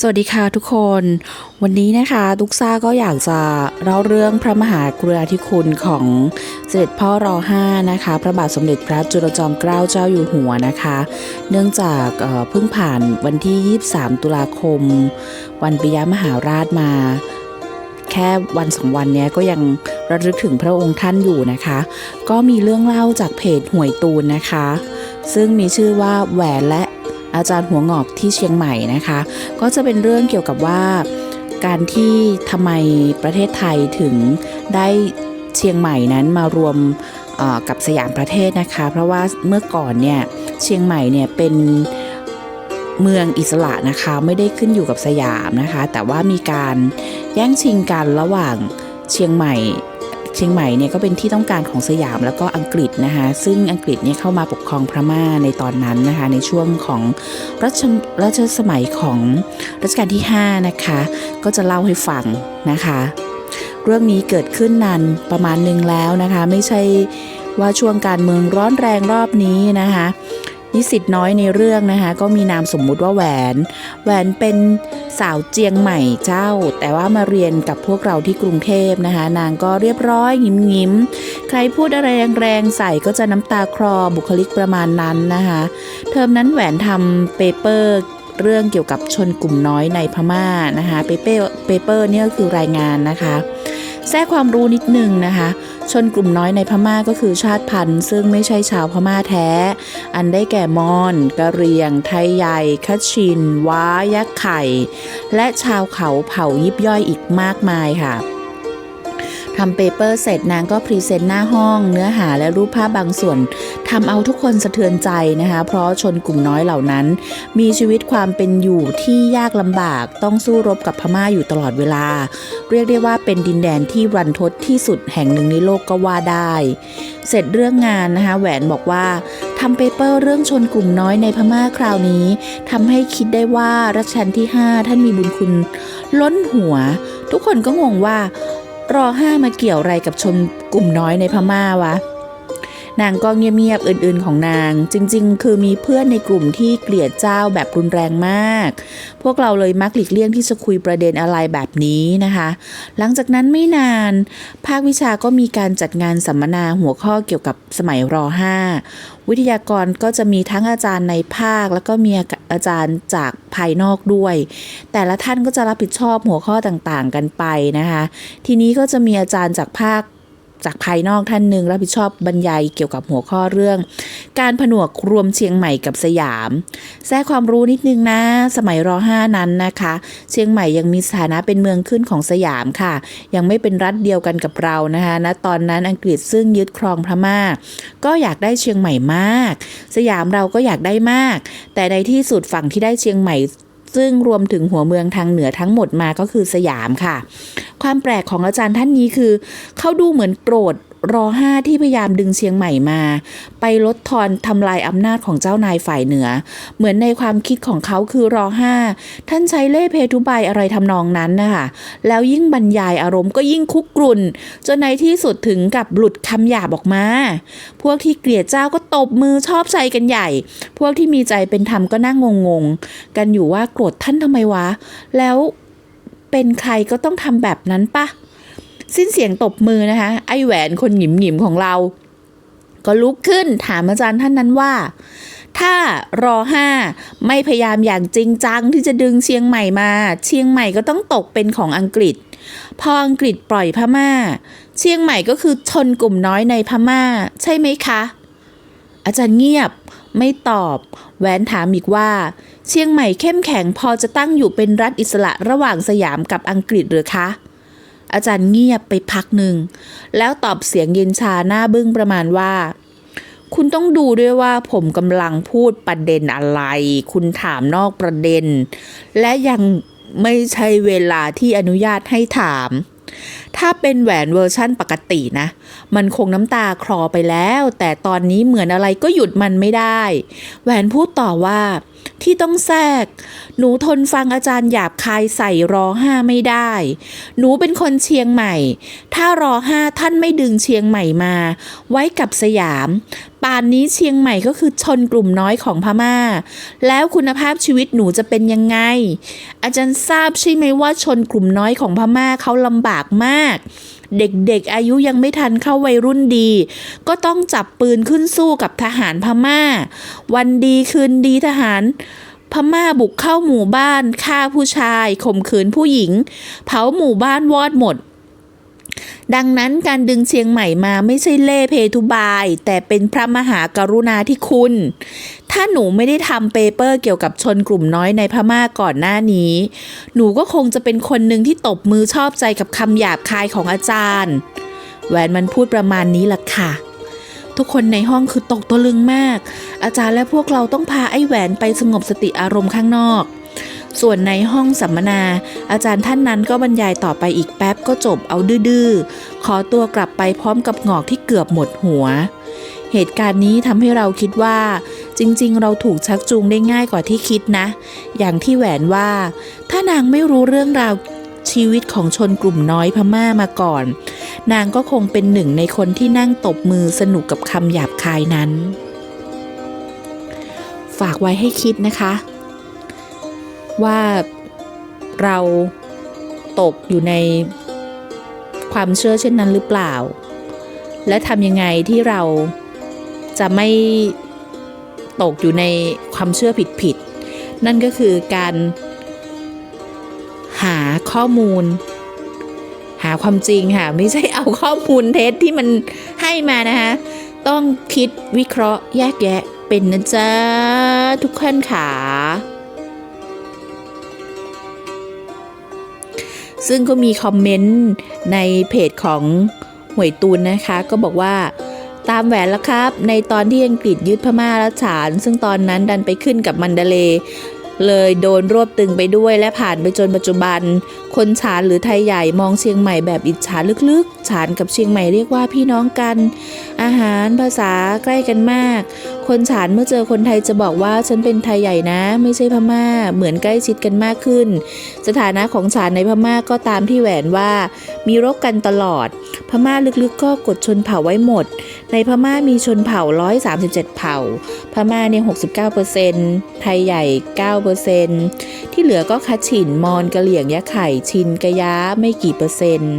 สวัสดีค่ะทุกคน วันนี้นะคะทุกซ่าก็อยากจะเล่าเรื่องพระมหากรุณาธิคุณของเสด็จพ่อรอห้านะคะ พระบาทสมเด็จพระจุลจอมเกล้าเจ้าอยู่หัวนะคะ เนื่องจากเพิ่งผ่านวันที่ 23 ตุลาคม วันปิยมหาราชมา แค่วันสองวันเนี้ยก็ยังระลึกถึงพระองค์ท่านอยู่นะคะ ก็มีเรื่องเล่าจากเพจหวยตูนนะคะ ซึ่งมีชื่อว่าแหวนและ อาจารย์หัวงอกที่เชียงใหม่นะคะ ก็จะเป็นเรื่องเกี่ยวกับว่า การที่ทำไมประเทศไทยถึงได้เชียงใหม่นั้นมารวมกับสยามประเทศนะคะ เพราะว่าเมื่อก่อนเนี่ยเชียงใหม่เนี่ยเป็นเมืองอิสระนะคะไม่ได้ขึ้นอยู่กับสยามนะคะ แต่ว่ามีการแย่งชิงกันระหว่างเชียงใหม่ เชียงใหม่เนี่ยก็เป็นที่ต้องการของสยามแล้วก็อังกฤษนะคะซึ่งอังกฤษเนี่ยเข้ามาปกครองพม่าในตอนนั้นนะคะในช่วงของรัชรัชสมัยของรัชกาลที่5นะคะก็จะเล่าให้ฟังนะคะเรื่องนี้เกิดขึ้นนานประมาณหนึ่งแล้วนะคะ ไม่ใช่ว่าช่วงการเมืองร้อนแรงรอบนี้นะคะ นิสิตน้อยในเรื่องนะคะ ก็มีนามสมมุติว่าแหวน แหวนเป็นสาวเจียงใหม่เจ้า แต่ว่ามาเรียนกับพวกเราที่กรุงเทพนะคะ นางก็เรียบร้อยยิ้มยิ้มใครพูดอะไรแรงๆใส่ก็จะน้ำตาคลอบุคลิกประมาณนั้นนะคะ เทอมนั้นแหวนทำเปเปอร์เรื่องเกี่ยวกับชนกลุ่มน้อยในพม่านะคะเปเปอร์เปเปอร์เนี่ยก็คือรายงานนะคะ แทรกความรู้นิดนึงนะคะ ชนกลุ่มน้อยในพม่าก็คือชาติพันธุ์ ซึ่งไม่ใช่ชาวพม่าแท้ อันได้แก่มอญกะเหรียง ไทยใหญ่คัชชิน ว้ายักษ์ไข่ และชาวเขาเผ่ายิบย่อยอีกมากมายค่ะ ทำเปเปอร์เสร็จนางก็พรีเซนต์หน้าห้อง เนื้อหาและรูปภาพบางส่วนทำเอาทุกคนสะเทือนใจนะคะ เพราะชนกลุ่มน้อยเหล่านั้น มีชีวิตความเป็นอยู่ที่ยากลำบากต้องสู้รบกับพม่าอยู่ตลอดเวลา เรียกได้ว่าเป็นดินแดนที่รันทดที่สุดแห่งหนึ่งในโลกก็ว่าได้ เสร็จเรื่องงานนะคะ แหวนบอกว่าทำเปเปอร์เรื่องชนกลุ่มน้อยในพม่าคราวนี้ทำให้คิดได้ว่ารัชกาลที่ 5 ท่านมีบุญคุณ ล้นหัว ทุกคนก็งงว่า รอห้ามาเกี่ยวอะไรกับชนกลุ่มน้อยในพม่าวะ นางก็เงียบๆอื่นๆของนาง จริงๆ คือมีเพื่อนในกลุ่มที่เกลียดเจ้าแบบรุนแรงมาก พวกเราเลยมักหลีกเลี่ยงที่จะคุยประเด็นอะไรแบบนี้นะคะ หลังจากนั้นไม่นาน ภาควิชาก็มีการจัดงานสัมมนาหัวข้อเกี่ยวกับสมัยร5 วิทยากรก็จะมีทั้งอาจารย์ในภาค แล้วก็มีอาจารย์จากภายนอกด้วย แต่ละท่านก็จะรับผิดชอบหัวข้อต่างๆกันไปนะคะ ทีนี้ก็จะมีอาจารย์จากภาค จากภายนอกท่านหนึ่งรับผิดชอบบรรยายเกี่ยวกับหัวข้อเรื่อง การผนวกรวมเชียงใหม่กับสยาม แทรกความรู้นิดนึงนะ สมัยร5นั้นนะคะ เชียงใหม่ยังมีสถานะเป็นเมืองขึ้นของสยามค่ะ ยังไม่เป็นรัฐเดียวกันกับเรานะคะณตอนนั้นอังกฤษซึ่งยึดครองพม่า ก็อยากได้เชียงใหม่มาก สยามเราก็อยากได้มาก แต่ในที่สุดฝั่งที่ได้เชียงใหม่ ซึ่งรวมถึงหัวเมืองทางเหนือทั้งหมดมาก็คือสยามค่ะ ความแปลกของอาจารย์ท่านนี้คือ เขาดูเหมือนโกรธ รอห้าที่พยายามดึงเชียงใหม่มา ไปลดทอนทำลายอำนาจของเจ้านายฝ่ายเหนือ เหมือนในความคิดของเขาคือรอห้าท่านใช้เล่เพทุบายอะไรทำนองนั้นนะคะแล้วยิ่งบรรยายอารมณ์ก็ยิ่งคุกกรุ่น จนในที่สุดถึงกับหลุดคำหยาบออกมา พวกที่เกลียดเจ้าก็ตบมือชอบใจกันใหญ่ พวกที่มีใจเป็นธรรมก็นั่งงงๆกันอยู่ว่าโกรธท่านทำไมวะ แล้วเป็นใครก็ต้องทำแบบนั้นปะ สิ้นเสียงตบมือนะคะ ไอแหวนคนหยิมหยิมของเรา ก็ลุกขึ้นถามอาจารย์ท่านนั้นว่า ถ้ารอห้าไม่พยายามอย่างจริงจังที่จะดึงเชียงใหม่มา เชียงใหม่ก็ต้องตกเป็นของอังกฤษ พออังกฤษปล่อยพม่า เชียงใหม่ก็คือชนกลุ่มน้อยในพม่า ใช่ไหมคะ อาจารย์เงียบไม่ตอบแหวนถามอีกว่า เชียงใหม่เข้มแข็งพอจะตั้งอยู่เป็นรัฐอิสระระหว่างสยามกับอังกฤษหรือคะ อาจารย์เงียบไปพักหนึ่ง แล้วตอบเสียงเย็นชาหน้าบึ้งประมาณว่า คุณต้องดูด้วยว่าผมกำลังพูดประเด็นอะไร คุณถามนอกประเด็น และยังไม่ใช่เวลาที่อนุญาตให้ถามถ้าเป็นแหวนเวอร์ชั่นปกตินะ มันคงน้ำตาคลอไปแล้ว แต่ตอนนี้เหมือนอะไรก็หยุดมันไม่ได้ แหวนพูดต่อว่า ที่ต้องแทรก หนูทนฟังอาจารย์หยาบคายใส่รอห้าไม่ได้ หนูเป็นคนเชียงใหม่ ถ้ารอห้าท่านไม่ดึงเชียงใหม่มา ไว้กับสยาม ป่านนี้เชียงใหม่ก็คือชนกลุ่มน้อยของพม่า แล้วคุณภาพชีวิตหนูจะเป็นยังไง อาจารย์ทราบใช่ไหมว่าชนกลุ่มน้อยของพม่าเขาลำบากมากเด็กๆอายุยังไม่ทันเข้าวัยรุ่นดี ก็ต้องจับปืนขึ้นสู้กับทหารพม่า วันดีคืนดีทหารพม่าบุกเข้าหมู่บ้านฆ่าผู้ชายข่มขืนผู้หญิง เผาหมู่บ้านวอดหมด ดังนั้นการดึงเชียงใหม่มาไม่ใช่เล่เพทุบาย แต่เป็นพระมหากรุณาธิคุณ ถ้าหนูไม่ได้ทำเปเปอร์เกี่ยวกับชนกลุ่มน้อยในพม่าก่อนหน้านี้ หนูก็คงจะเป็นคนหนึ่งที่ตบมือชอบใจกับคำหยาบคายของอาจารย์ แหวนมันพูดประมาณนี้ล่ะค่ะ ทุกคนในห้องคือตกตะลึงมาก อาจารย์และพวกเราต้องพาไอ้แหวนไปสงบสติอารมณ์ข้างนอก ส่วนในห้องสัมมนา อาจารย์ท่านนั้นก็บรรยายต่อไปอีกแป๊บก็จบเอาดื้อๆ ขอตัวกลับไปพร้อมกับหงอกที่เกือบหมดหัว เหตุการณ์นี้ทำให้เราคิดว่า จริงๆ เราถูกชักจูงได้ง่ายกว่าที่คิดนะ อย่างที่แหวนว่า ถ้านางไม่รู้เรื่องราวชีวิตของชนกลุ่มน้อยพม่ามาก่อน นางก็คงเป็นหนึ่งในคนที่นั่งตบมือสนุกกับคำหยาบคายนั้น ฝากไว้ให้คิดนะคะ ว่าเราตกอยู่ในความเชื่อเช่นนั้นหรือเปล่า และทำยังไงที่เราจะไม่ตกอยู่ในความเชื่อผิดๆ นั่นก็คือการหาข้อมูล หาความจริงค่ะ ไม่ใช่เอาข้อมูลเท็จที่มันให้มานะคะ ต้องคิดวิเคราะห์แยกแยะเป็นนะจ๊ะทุกคนค่ะ ซึ่งก็มีคอมเมนต์ในเพจของหวยตูนนะคะ ก็บอกว่าตามแหวนแล้วครับ ในตอนที่อังกฤษยึดพม่าและฉาน ซึ่งตอนนั้นดันไปขึ้นกับมันเดเล เลยโดนรวบตึงไปด้วยและผ่านไปจนปัจจุบัน คนฉานหรือไทยใหญ่มองเชียงใหม่แบบอิจฉาลึกๆฉานกับเชียงใหม่เรียกว่าพี่น้องกัน อาหารภาษาใกล้กันมาก คนฉานเมื่อเจอคนไทยจะบอกว่าฉันเป็นไทยใหญ่นะ ไม่ใช่พม่า เหมือนใกล้ชิดกันมากขึ้น สถานะของฉานในพม่าก็ตามที่แหวนว่า มีรบกันตลอด พม่าลึกๆก็กดชนเผ่าไว้หมด ในพม่ามีชนเผ่า 137 เผ่า พม่าเนี่ย69%ไทยใหญ่ 9%ที่เหลือก็คัดฉินมอนกะเหลี่ยงยะไข่ชินกะยะไม่กี่เปอร์เซ็นต์